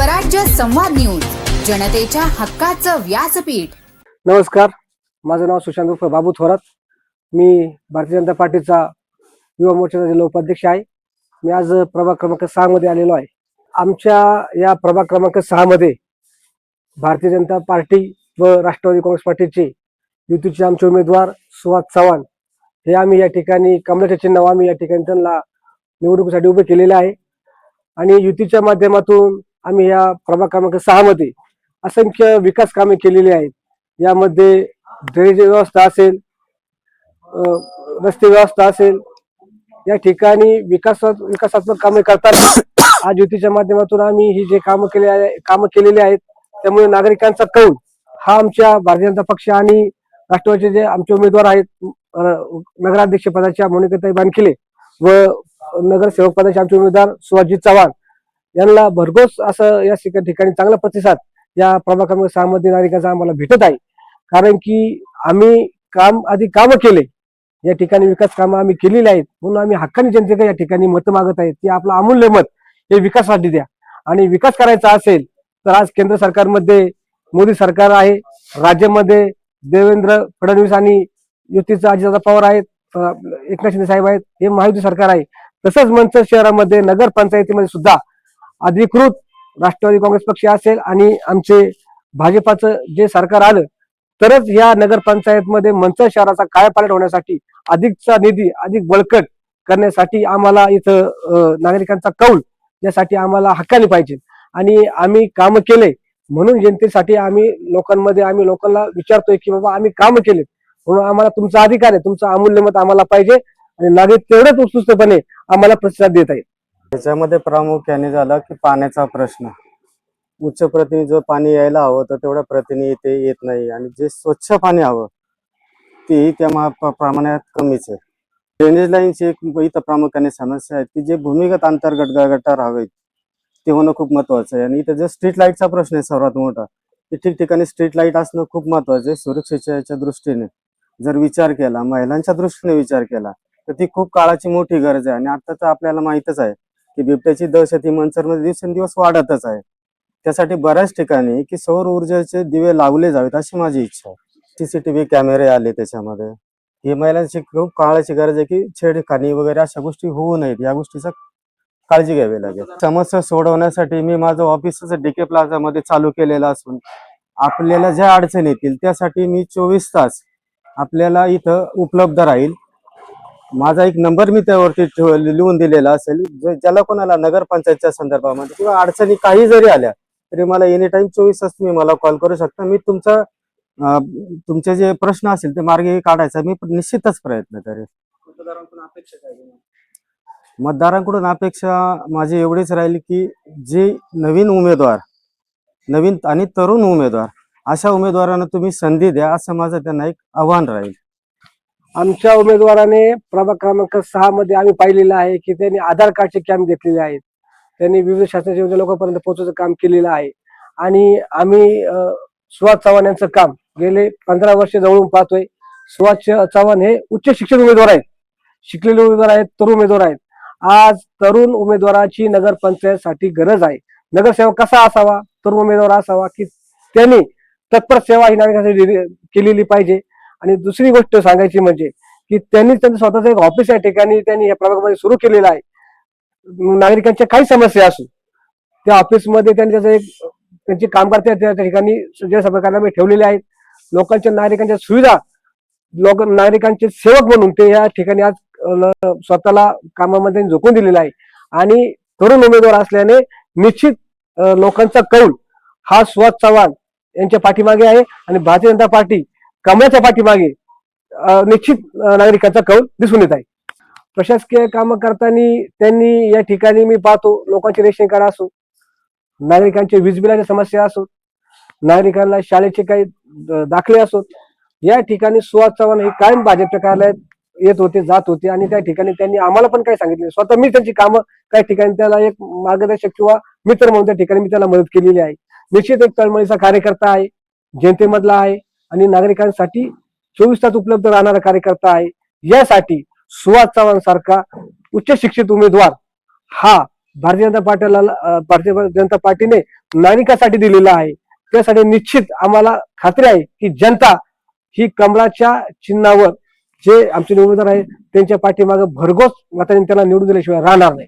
स्वराज्य संवाद न्यूज जनतेच्या हक्काचं व्यासपीठ. नमस्कार माझं नाव सुशांत उर्फ बाबू थोरात. मी भारतीय जनता पार्टीचा युवा मोर्चाचा जिल्हा उपाध्यक्ष आहे. मी आज प्रभाग क्रमांक सहा मध्ये आलेलो आहे. आमच्या या प्रभाग क्रमांक सहा मध्ये भारतीय जनता पार्टी व राष्ट्रवादी काँग्रेस पार्टीचे युतीचे आमचे उमेदवार सुहास चव्हाण हे आम्ही या ठिकाणी कमलाच्या चिन्ह आम्ही या ठिकाणी त्यांना निवडणुकीसाठी उभे केलेले आहे. आणि युतीच्या माध्यमातून आम्ही या प्रभाग क्रमांक सहा मध्ये असंख्य विकास कामे केलेली आहेत. यामध्ये ड्रेनेज व्यवस्था असेल रस्ते व्यवस्था असेल या ठिकाणी विकास विकासात्मक कामे करताना आज युतीच्या माध्यमातून आम्ही ही जे कामं केले आहे कामं केलेली आहेत त्यामुळे नागरिकांचा कौल हा आमच्या भारतीय जनता पक्ष आणि राष्ट्रवादीचे जे आमचे उमेदवार आहेत नगराध्यक्ष पदाच्या मोनिकाताई बानखिले व नगरसेवक पदाचे आमचे उमेदवार सुहाजी चव्हाण यांना भरघोस असं या ठिका- ठिकाणी चांगला प्रतिसाद या प्रभाग क्रमांक सहा मध्ये नागरिकांचा आम्हाला भेटत आहे. कारण की आम्ही काम आधी कामं केले. या ठिकाणी विकास कामं आम्ही केलेली आहेत. म्हणून आम्ही हक्कानी जनतेकडे या ठिकाणी मतं मागत आहेत. ते आपलं अमूल्य मत हे विकासासाठी द्या. आणि विकास करायचा असेल तर आज केंद्र सरकारमध्ये मोदी सरकार आहे. राज्यामध्ये देवेंद्र फडणवीस आणि युतीचे अजितदादा पवार आहेत. एकनाथ शिंदे साहेब आहेत. हे महायुती सरकार आहे. तसंच मंच शहरामध्ये नगर पंचायतीमध्ये सुद्धा अधिकृत राष्ट्रवादी काँग्रेस पक्ष असेल आणि आमचे भाजपाचं जे सरकार आलं तरच या नगरपंचायतमध्ये मंचर शहराचा कायापालट होण्यासाठी अधिकचा निधी अधिक बळकट करण्यासाठी आम्हाला इथं नागरिकांचा कौल यासाठी आम्हाला हक्काने पाहिजे. आणि आम्ही काम केले म्हणून जनतेसाठी आम्ही लोकांमध्ये आम्ही लोकांना विचारतोय की बाबा आम्ही काम केले म्हणून आम्हाला तुमचा अधिकार आहे तुमचं अमूल्य मत आम्हाला पाहिजे आणि नागरिक तेवढंच उत्सुकपणे आम्हाला प्रतिसाद देत आहेत. त्याच्यामध्ये प्रामुख्याने झाला की पाण्याचा प्रश्न. उच्च प्रतीने जो पाणी यायला हवं तर तेवढ्या प्रतीने ते येत नाही. आणि जे स्वच्छ पाणी हवं तेही त्या प्रमाणात कमीच आहे. ड्रेनेज लाईनची एक इथं प्रामुख्याने समस्या आहे. की जे भूमिगत अंतर्गत ग- गटार हवेत ते होणं खूप महत्वाचं आहे. आणि इथं जो स्ट्रीट लाईटचा प्रश्न आहे सर्वात मोठा की ठिकठिकाणी स्ट्रीट लाइट असणं खूप महत्वाचं आहे. सुरक्षेच्या दृष्टीने जर विचार केला महिलांच्या दृष्टीने विचार केला तर ती खूप काळाची मोठी गरज आहे. आणि आता तर आपल्याला माहितच आहे की बिबट्याची दहशत ही मंचरमध्ये दिवसेंदिवस वाढतच आहे. त्यासाठी बऱ्याच ठिकाणी की सौर ऊर्जेचे दिवे लावले जावेत अशी माझी इच्छा आहे. सीसीटीव्ही कॅमेरे आले त्याच्यामध्ये. हे महिलांची खूप काळाची गरज आहे की छेडखानी वगैरे अशा गोष्टी होऊ नयेत. या गोष्टीचा काळजी घ्यावी लागेल. समस्या सोडवण्यासाठी मी माझं ऑफिसच डीके प्लाझा मध्ये चालू केलेलं असून आपल्याला ज्या अडचणी येतील त्यासाठी मी चोवीस तास आपल्याला इथं उपलब्ध राहील. माझा एक नंबर मी त्यावरती लिहून दिलेला असेल. ज्याला कोणाला नगरपंचायतच्या संदर्भामध्ये किंवा अडचणी काही जरी आल्या तरी मला एनी टाइम चोवीस तास तुम्ही मला कॉल करू शकता. मी तुमचा तुमचे जे प्रश्न असतील ते मार्गी काढायचा मी निश्चितच प्रयत्न करेन. मतदारांकडून अपेक्षा माझी एवढीच राहील की जे नवीन उमेदवार नवीन आणि तरुण उमेदवार अशा उमेदवारांना तुम्ही संधी द्या असं माझं त्यांना एक आव्हान राहील. आमच्या उमेदवाराने प्रभाग क्रमांक सहा मध्ये आम्ही पाहिलेलं आहे की त्यांनी आधार कार्डचे कॅम्प घेतलेले आहेत. त्यांनी विविध शासनाच्या योजना लोकांपर्यंत पोहोचवायचं काम केलेलं आहे. आणि आम्ही सुहास चव्हाण यांचं काम गेले पंधरा वर्ष जवळून पाहतोय. सुहास चव्हाण हे उच्च शिक्षित उमेदवार आहेत. शिकलेले उमेदवार आहेत तरुण उमेदवार आहेत. आज तरुण उमेदवाराची नगरपंचायतसाठी गरज आहे. नगरसेवक कसा असावा? तरुण उमेदवार असावा की त्यांनी तत्पर सेवा ही नागरिकांसाठी दिली- केलेली पाहिजे. आणि दुसरी गोष्ट सांगायची म्हणजे की त्यांनी त्यांचं स्वतःचं एक ऑफिस या ठिकाणी त्यांनी या प्रभागामध्ये सुरू केलेलं आहे. नागरिकांच्या काही समस्या असू त्या ऑफिसमध्ये त्यांनी त्याचं एक त्यांचे कामगार त्या त्या ठिकाणी जनसंपर्कामध्ये ठेवलेले आहेत लोकांच्या नागरिकांच्या सुविधा लोक नागरिकांचे सेवक म्हणून ते या ठिकाणी आज स्वतःला कामामध्ये झोकून दिलेलं आहे. आणि तरुण उमेदवार असल्याने निश्चित लोकांचा कौल हा सुहास चव्हाण यांच्या पाठीमागे आहे. आणि भारतीय जनता पार्टी कामाच्या पाठीमागे निश्चित नागरिकांचा कौल दिसून येत आहे. प्रशासकीय कामं करताना त्यांनी या ठिकाणी मी पाहतो लोकांचे रेशन कार्ड असो नागरिकांचे वीज बिलाच्या समस्या असो नागरिकांना शाळेचे काही दाखले असोत या ठिकाणी सुहास चव्हाण हे कायम भाजपच्या कार्यालयात येत होते जात होते आणि त्या ठिकाणी त्यांनी आम्हाला पण काही सांगितले स्वतः मी त्यांची कामं काही ठिकाणी त्याला एक मार्गदर्शक किंवा मित्र म्हणून त्या ठिकाणी मी त्याला मदत केलेली आहे. निश्चित एक तळमळीचा कार्यकर्ता आहे जनतेमधला आहे आणि नागरिकांसाठी चोवीस तास उपलब्ध राहणारा कार्यकर्ता आहे. यासाठी सुहास चव्हाण सारखा उच्च शिक्षित उमेदवार हा भारतीय जनता पार्टीला भारतीय जनता पार्टीने नागरिकासाठी दिलेला आहे. त्यासाठी निश्चित आम्हाला खात्री आहे की जनता ही कमळाच्या चिन्हावर जे आमचे उमेदवार आहे त्यांच्या पाठीमागे भरघोस मताने त्यांना निवडून दिल्याशिवाय राहणार नाही.